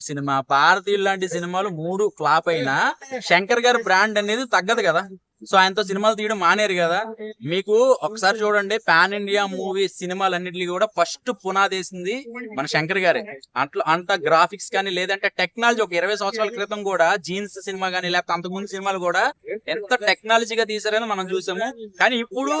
Cinema భారతీయులు లాంటి సినిమాలు మూడు ఫ్లాప్ అయినా శంకర్ గారి బ్రాండ్ అనేది తగ్గదు కదా. సో ఆయనతో సినిమాలు తీయడం మానేరు కదా. మీకు ఒకసారి చూడండి పాన్ ఇండియా మూవీ సినిమాలన్నింటినీ కూడా ఫస్ట్ పునాదేసింది మన శంకర్ గారే. అట్లా అంత గ్రాఫిక్స్ కానీ లేదంటే టెక్నాలజీ ఒక ఇరవై సంవత్సరాల క్రితం కూడా జీన్స్ సినిమా కానీ లేకపోతే అంతకుముందు సినిమాలు కూడా ఎంత టెక్నాలజీగా తీసారని మనం చూసాము. కానీ ఇప్పుడు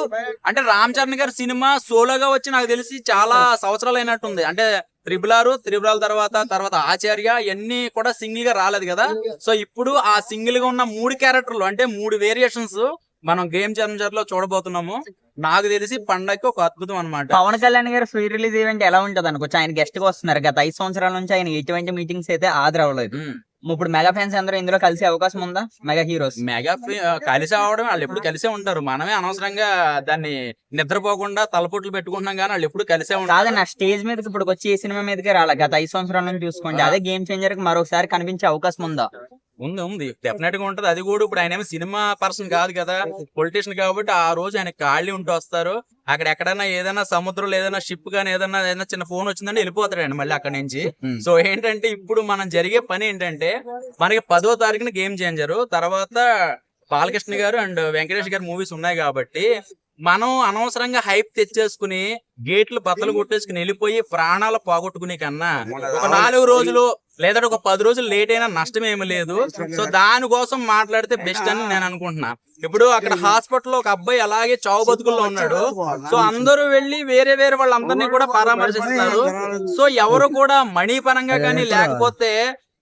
అంటే రామ్ చరణ్ గారి సినిమా సోలోగా వచ్చి నాకు తెలిసి చాలా సంవత్సరాలు అయినట్టుంది. అంటే త్రిబుల్ ఆరు త్రిబుల్ ఆరు తర్వాత తర్వాత ఆచార్య ఇవన్నీ కూడా సింగిల్గా రాలేదు కదా. సో ఇప్పుడు ఆ సింగిల్గా ఉన్న మూడు క్యారెక్టర్లు అంటే మూడు వేరియేషన్స్ మనం గేమ్ చేంజర్లో చూడబోతున్నాము. నాకు తెలిసి పండగకి ఒక అద్భుతం అన్నమాట. పవన్ కళ్యాణ్ గారు ఫ్రీ రిలీజ్ ఈవెంట్ ఎలా ఉంటది అనుకోవచ్చు ఆయన గెస్ట్గా వస్తున్నారు గత ఐదు సంవత్సరాల నుంచి ఆయన ఎటువంటి మీటింగ్స్ అయితే ఉమ్. ఇప్పుడు మెగా ఫ్యాన్స్ అందరూ ఇందులో కలిసే అవకాశం ఉందా? Mega heroes. మెగా కలిసి అవడం వాళ్ళు ఎప్పుడు కలిసే ఉంటారు. మనమే అనవసరంగా దాన్ని నిద్రపోకుండా తలపుట్లు పెట్టుకుంటున్నాం కానీ వాళ్ళు ఎప్పుడు కలిసే ఉంటారు. కాదన్న స్టేజ్ మీదకి ఇప్పుడు వచ్చి ఏ సినిమా మీదకి రాలే. గత ఐదు సంవత్సరాల నుంచి చూసుకోండి. అదే గేమ్ చేంజర్కి మరొకసారి కనిపించే అవకాశం ఉందా? ఉంది ఉంది. డెఫినెట్గా ఉంటది. అది కూడా ఇప్పుడు ఆయన ఏమో సినిమా పర్సన్ కాదు కదా పొలిటీషియన్ కాబట్టి ఆ రోజు ఆయన ఖాళీ ఉంటూ వస్తారు. అక్కడ ఎక్కడైనా ఏదైనా సముద్రం ఏదైనా షిప్ కానీ ఏదైనా ఏదైనా చిన్న ఫోన్ వచ్చిందంటే వెళ్ళిపోతాడండి మళ్ళీ అక్కడ నుంచి. సో ఏంటంటే ఇప్పుడు మనం జరిగే పని ఏంటంటే మనకి పదో తారీఖున గేమ్ చేంజర్ తర్వాత బాలకృష్ణ గారు అండ్ వెంకటేష్ గారు మూవీస్ ఉన్నాయి కాబట్టి మనం అనవసరంగా హైప్ తెచ్చేసుకుని గేట్లు బద్దలు కొట్టేసుకుని వెళ్ళిపోయి ప్రాణాలు పోగొట్టుకునే కన్నా ఒక నాలుగు రోజులు లేదా ఒక పది రోజులు లేట్ అయినా నష్టం ఏమీ లేదు. సో దానికోసం మాట్లాడితే బెస్ట్ అని నేను అనుకుంటున్నా. ఇప్పుడు అక్కడ హాస్పిటల్ ఒక అబ్బాయి అలాగే చావు బతుకుల్లో ఉన్నాడు. సో అందరూ వెళ్ళి వేరే వేరే వాళ్ళందరినీ కూడా పరామర్శిస్తున్నారు సో ఎవరు కూడా మణి పరంగా కానీ లేకపోతే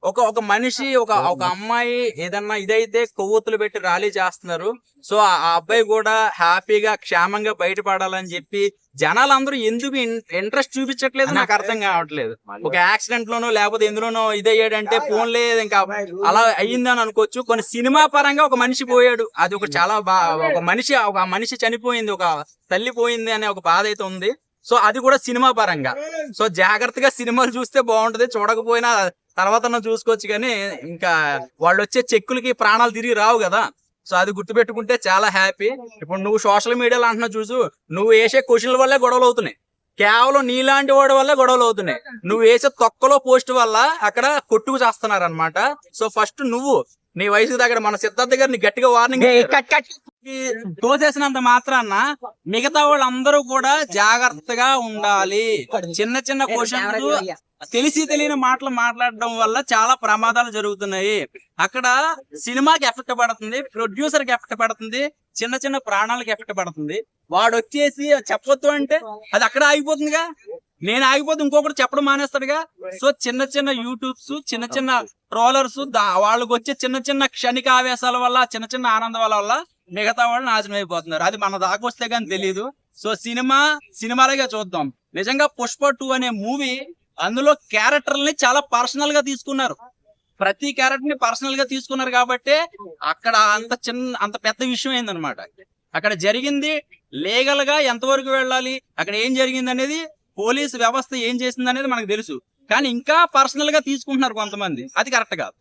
ఒక ఒక మనిషి ఒక ఒక అమ్మాయి ఏదన్నా ఇదైతే కొవ్వొత్తులు పెట్టి ర్యాలీ చేస్తున్నారు. సో ఆ అబ్బాయి కూడా హ్యాపీగా క్షేమంగా బయటపడాలని చెప్పి జనాలందరూ ఎందుకు ఇంట్రెస్ట్ చూపించట్లేదు? నాకు అర్థం కావట్లేదు. ఒక యాక్సిడెంట్ లోనో లేకపోతే ఎందులోనో ఇదయ్యాడంటే ఫోన్లే ఇంకా అలా అయ్యిందని అనుకోవచ్చు. కొన్ని సినిమా పరంగా ఒక మనిషి పోయాడు. అది ఒక చాలా బా ఒక మనిషి ఒక మనిషి చనిపోయింది ఒక తల్లి పోయింది అనే ఒక బాధ అయితే ఉంది. సో అది కూడా సినిమా పరంగా. సో జాగ్రత్తగా సినిమాలు చూస్తే బాగుంటది. చూడకపోయినా తర్వాత చూసుకోవచ్చు కానీ ఇంకా వాళ్ళు వచ్చే చెక్కులకి ప్రాణాలు తిరిగి రావు కదా. సో అది గుర్తుపెట్టుకుంటే చాలా హ్యాపీ. ఇప్పుడు నువ్వు సోషల్ మీడియాలో అంటున్నా చూసు నువ్వు వేసే క్వశ్చన్ల వల్లే గొడవలు అవుతున్నాయి. కేవలం నీలాంటి వాడి వల్లే గొడవలు అవుతున్నాయి. నువ్వు వేసే తొక్కలో పోస్ట్ వల్ల అక్కడ కొట్టుకు చేస్తున్నారు అనమాట సో ఫస్ట్ నువ్వు నీ వయసు దగ్గర మన సిద్ధార్థ గారిని గట్టిగా వార్నింగ్ తోసేసినంత మాత్రాన మిగతా వాళ్ళందరూ కూడా జాగ్రత్తగా ఉండాలి. చిన్న చిన్న క్వశ్చన్లు తెలిసి తెలియని మాటలు మాట్లాడడం వల్ల చాలా ప్రమాదాలు జరుగుతున్నాయి. అక్కడ సినిమాకి ఎఫెక్ట్ పడుతుంది ప్రొడ్యూసర్కి ఎఫెక్ట్ పడుతుంది చిన్న చిన్న ప్రాణాలకి ఎఫెక్ట్ పడుతుంది. వాడు వచ్చేసి చెప్పొద్దు అంటే అది అక్కడ ఆగిపోతుందిగా. నేను ఆగిపోతే ఇంకొకటి చెప్పడం మానేస్తాడుగా? సో చిన్న చిన్న యూట్యూబ్స్ చిన్న చిన్న ట్రోలర్స్ వాళ్ళకి వచ్చే చిన్న చిన్న క్షణిక ఆవేశాల వల్ల చిన్న చిన్న ఆనందాల వల్ల మిగతా వాళ్ళు నాశనం అయిపోతున్నారు. అది మన దాకా వస్తే కానీ తెలియదు సో సినిమా సినిమాలుగా చూద్దాం. నిజంగా పుష్ప టూ అనే మూవీ అందులో క్యారెక్టర్ని చాలా పర్సనల్గా తీసుకున్నారు. ప్రతి క్యారెక్టర్ని పర్సనల్గా తీసుకున్నారు కాబట్టి అక్కడ అంత చిన్న అంత పెద్ద విషయం ఏందనమాట? అక్కడ జరిగింది లీగల్గా ఎంతవరకు వెళ్ళాలి అక్కడ ఏం జరిగింది అనేది పోలీస్ వ్యవస్థ ఏం చేసింది అనేది మనకు తెలుసు. కానీ ఇంకా పర్సనల్గా తీసుకుంటున్నారు కొంతమంది. అది కరెక్ట్ కాదు.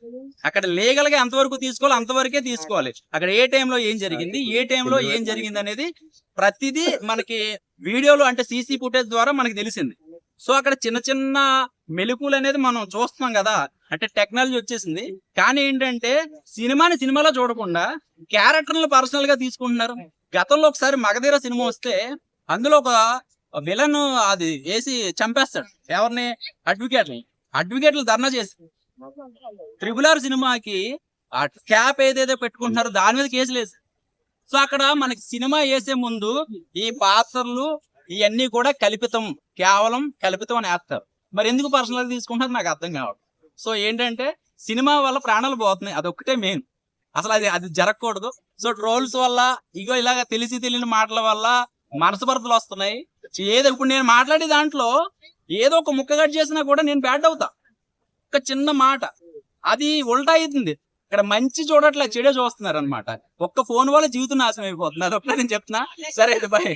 అక్కడ లీగల్గా ఎంతవరకు తీసుకోవాలి అంతవరకే తీసుకోవాలి. అక్కడ ఏ టైంలో ఏం జరిగింది ఏ టైంలో ఏం జరిగింది అనేది ప్రతిదీ మనకి వీడియోలు అంటే సీసీ ఫుటేజ్ ద్వారా మనకి తెలిసింది. సో అక్కడ చిన్న చిన్న మెలుకులు అనేది మనం చూస్తున్నాం కదా. అంటే టెక్నాలజీ వచ్చేసింది. కానీ ఏంటంటే సినిమాని సినిమాలో చూడకుండా క్యారెక్టర్లు పర్సనల్గా తీసుకుంటున్నారు. గతంలో ఒకసారి మగధీర సినిమా వస్తే అందులో ఒక విలన్ అది వేసి చంపేస్తాడు. ఎవరిని? అడ్వకేట్ని. అడ్వకేట్లు ధర్నా చేసి త్రిబుల్ ఆర్ సినిమాకి ఆ క్యాప్ ఏదైతే పెట్టుకుంటున్నారో దాని మీద కేసులు వేసి సో అక్కడ మనకి సినిమా వేసే ముందు ఈ పాత్రలు ఇవన్నీ కూడా కల్పితం కేవలం కల్పితం అని వేస్తారు. మరి ఎందుకు పర్సనల్ తీసుకుంటారు నాకు అర్థం కావడం సో ఏంటంటే సినిమా వల్ల ప్రాణాలు పోతున్నాయి. అదొక్కటే మెయిన్. అసలు అది అది జరగకూడదు. సో ట్రోల్స్ వల్ల ఇగో ఇలాగ తెలిసి తెలియని మాటల వల్ల మనసుపరతలు వస్తున్నాయి. ఏదో ఇప్పుడు నేను మాట్లాడే దాంట్లో ఏదో ఒక ముక్క కట్ చేసినా కూడా నేను బ్యాడ్ అవుతా. ఒక చిన్న మాట. అది ఉల్టా అవుతుంది. ఇక్కడ మంచి చూడట్లే చెడే చూస్తున్నారు అనమాట ఒక్క ఫోన్ వల్ల జీవితం నాశనం అయిపోతుంది. అదొక్కటే నేను చెప్తున్నా. సరే బాయ్